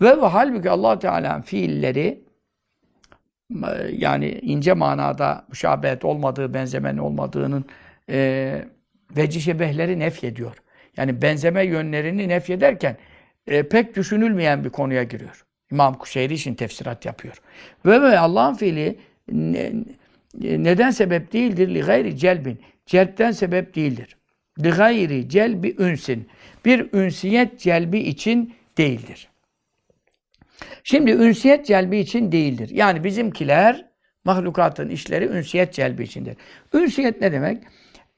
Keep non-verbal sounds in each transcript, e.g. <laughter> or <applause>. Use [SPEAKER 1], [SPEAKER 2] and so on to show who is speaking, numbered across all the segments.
[SPEAKER 1] Ve ve halbuki allah Teala'nın fiilleri e, yani ince manada müşabehet olmadığı, benzemenin olmadığının e, veci şebehleri nefyediyor. Yani benzeme yönlerini nefyederken e, pek düşünülmeyen bir konuya giriyor. İmam Kuşeyri için tefsirat yapıyor. Ve ve Allah'ın fiili ne- neden sebep değildir? Li gayri celbin. Celpten sebep değildir. Li gayri celbi ünsin. Bir ünsiyet celbi için değildir. Şimdi ünsiyet celbi için değildir. Yani bizimkiler mahlukatın işleri ünsiyet celbi içindir. Ünsiyet ne demek?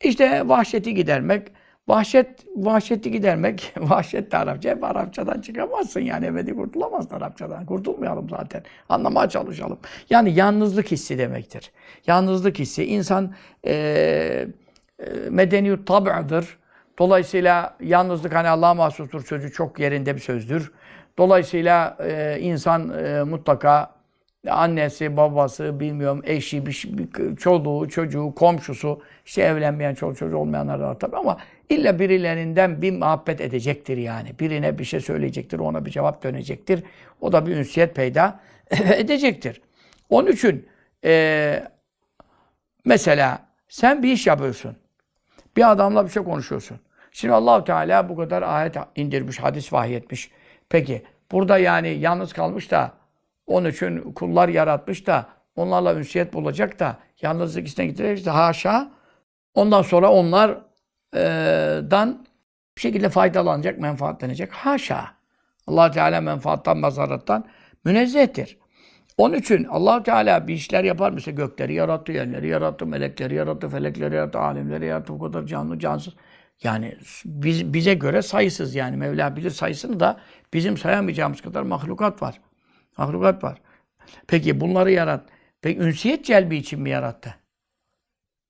[SPEAKER 1] İşte vahşeti gidermek. Vahşet, vahşeti gidermek, <laughs> vahşet de Arapça. Hep Arapçadan çıkamazsın yani ebedi kurtulamazsın Arapçadan. Kurtulmayalım zaten. Anlamaya çalışalım. Yani yalnızlık hissi demektir. Yalnızlık hissi. İnsan eee e, medeniyut tab'dır. Dolayısıyla yalnızlık hani Allah'a mahsustur sözü çok yerinde bir sözdür. Dolayısıyla e, insan e, mutlaka annesi, babası, bilmiyorum eşi, bir, bir, çoluğu, çocuğu, komşusu, işte evlenmeyen, çoluk çocuğu olmayanlar da var tabii ama illa birilerinden bir muhabbet edecektir yani. Birine bir şey söyleyecektir, ona bir cevap dönecektir. O da bir ünsiyet peyda <laughs> edecektir. Onun için e, mesela sen bir iş yapıyorsun. Bir adamla bir şey konuşuyorsun. Şimdi Allahu Teala bu kadar ayet indirmiş, hadis vahyetmiş. Peki burada yani yalnız kalmış da onun için kullar yaratmış da onlarla ünsiyet bulacak da yalnızlık içine gidecek de haşa. Ondan sonra onlardan bir şekilde faydalanacak, menfaatlenecek. Haşa. allah Teala menfaattan, mazarattan münezzehtir. Onun için allah Teala bir işler yapar. Mesela gökleri yarattı, yerleri yarattı, melekleri yarattı, felekleri yarattı, alemleri yarattı. Bu kadar canlı, cansız. Yani biz, bize göre sayısız yani. Mevla bilir sayısını da bizim sayamayacağımız kadar mahlukat var. Mahlukat var. Peki bunları yarat. Peki ünsiyet celbi için mi yarattı?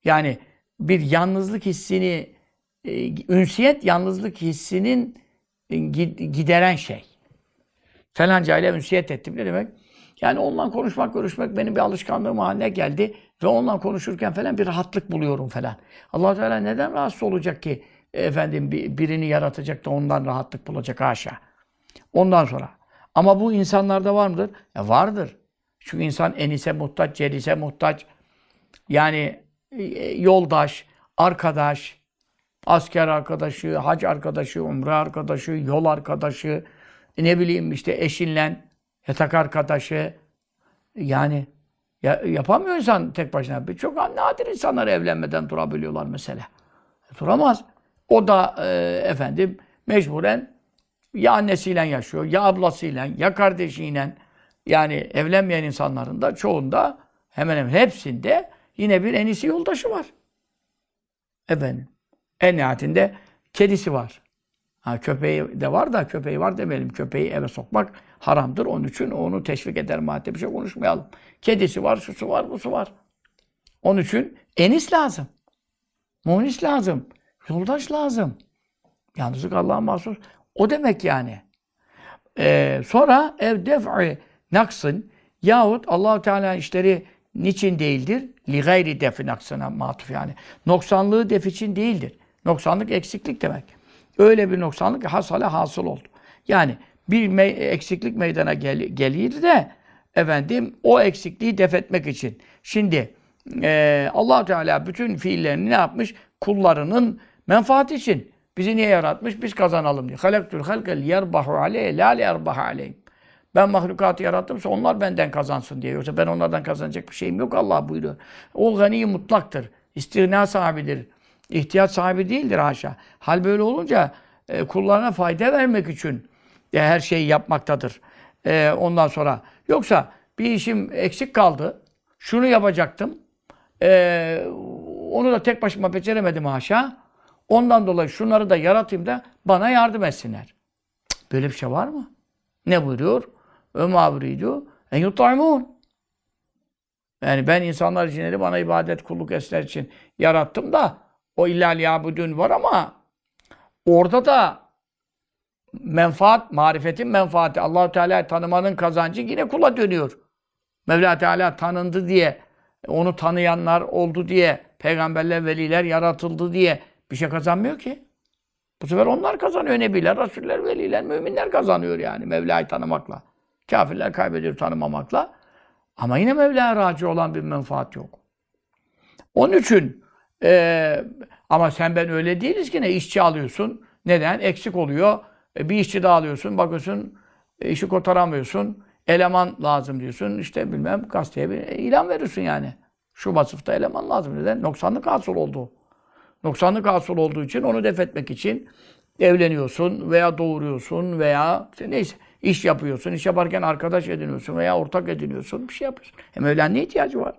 [SPEAKER 1] Yani bir yalnızlık hissini, e, ünsiyet yalnızlık hissinin e, gi- gideren şey. Falanca ile ünsiyet ettim. Ne demek? Yani onunla konuşmak, görüşmek benim bir alışkanlığım haline geldi ve onunla konuşurken falan bir rahatlık buluyorum falan. allah Teala neden rahatsız olacak ki efendim bir- birini yaratacak da ondan rahatlık bulacak haşa. Ondan sonra. Ama bu insanlarda var mıdır? E vardır. Çünkü insan enise muhtaç, cerise muhtaç. Yani e, yoldaş, arkadaş, asker arkadaşı, hac arkadaşı, umre arkadaşı, yol arkadaşı, ne bileyim işte eşinle yatak arkadaşı. Yani ya, yapamıyor insan tek başına. Çok nadir insanlar evlenmeden durabiliyorlar mesela. Duramaz. O da e, efendim mecburen ya annesiyle yaşıyor, ya ablasıyla, ya kardeşiyle. Yani evlenmeyen insanların da çoğunda hemen hemen hepsinde yine bir enisi yoldaşı var. Efendim. En nihayetinde kedisi var. Ha, köpeği de var da köpeği var demeyelim. Köpeği eve sokmak haramdır. Onun için onu teşvik eder madde bir şey konuşmayalım. Kedisi var, şusu var, busu var. Onun için enis lazım. Munis lazım. Yoldaş lazım. Yalnızlık Allah'a mahsus. O demek yani. Ee, sonra ev def'i naksın yahut allah Teala işleri niçin değildir? Li gayri defi naksına matuf yani. Noksanlığı def için değildir. Noksanlık eksiklik demek. Öyle bir noksanlık hasale hasıl oldu. Yani bir me- eksiklik meydana gel gelir de efendim o eksikliği def etmek için. Şimdi e, allah Teala bütün fiillerini ne yapmış? Kullarının menfaati için. Bizi niye yaratmış? Biz kazanalım diye. Halaktul halke liyerbahu aleyhe la liyerbahu aleyhim. Ben mahlukatı yarattımsa onlar benden kazansın diye. Yoksa ben onlardan kazanacak bir şeyim yok Allah buyuruyor. O gani mutlaktır. İstirna sahibidir. İhtiyaç sahibi değildir haşa. Hal böyle olunca e, kullarına fayda vermek için e, her şeyi yapmaktadır. E, ondan sonra yoksa bir işim eksik kaldı. Şunu yapacaktım. E, onu da tek başıma beceremedim haşa. Ondan dolayı şunları da yaratayım da bana yardım etsinler. Böyle bir şey var mı? Ne buyuruyor? Öma buyuruyor. En yutaimun. Yani ben insanlar için bana ibadet, kulluk esler için yarattım da o illa liyabudun var ama orada da menfaat, marifetin menfaati, allah Teala tanımanın kazancı yine kula dönüyor. Mevla Teala tanındı diye, onu tanıyanlar oldu diye, peygamberler, veliler yaratıldı diye bir şey kazanmıyor ki. Bu sefer onlar kazanıyor. Nebiler, Rasuller, Veliler, Müminler kazanıyor yani Mevla'yı tanımakla. Kafirler kaybediyor tanımamakla. Ama yine Mevla'ya raci olan bir menfaat yok. Onun için eee, ama sen ben öyle değiliz ki ne işçi alıyorsun. Neden? Eksik oluyor. E, bir işçi daha alıyorsun. Bakıyorsun e, işi kotaramıyorsun. Eleman lazım diyorsun. İşte bilmem gazeteye bir ilan veriyorsun yani. Şu vasıfta eleman lazım. Neden? Noksanlık hasıl oldu. Noksanlık hasıl olduğu için onu def etmek için evleniyorsun veya doğuruyorsun veya işte neyse iş yapıyorsun. İş yaparken arkadaş ediniyorsun veya ortak ediniyorsun. Bir şey yapıyorsun. Hem evlenmeye ihtiyacı var.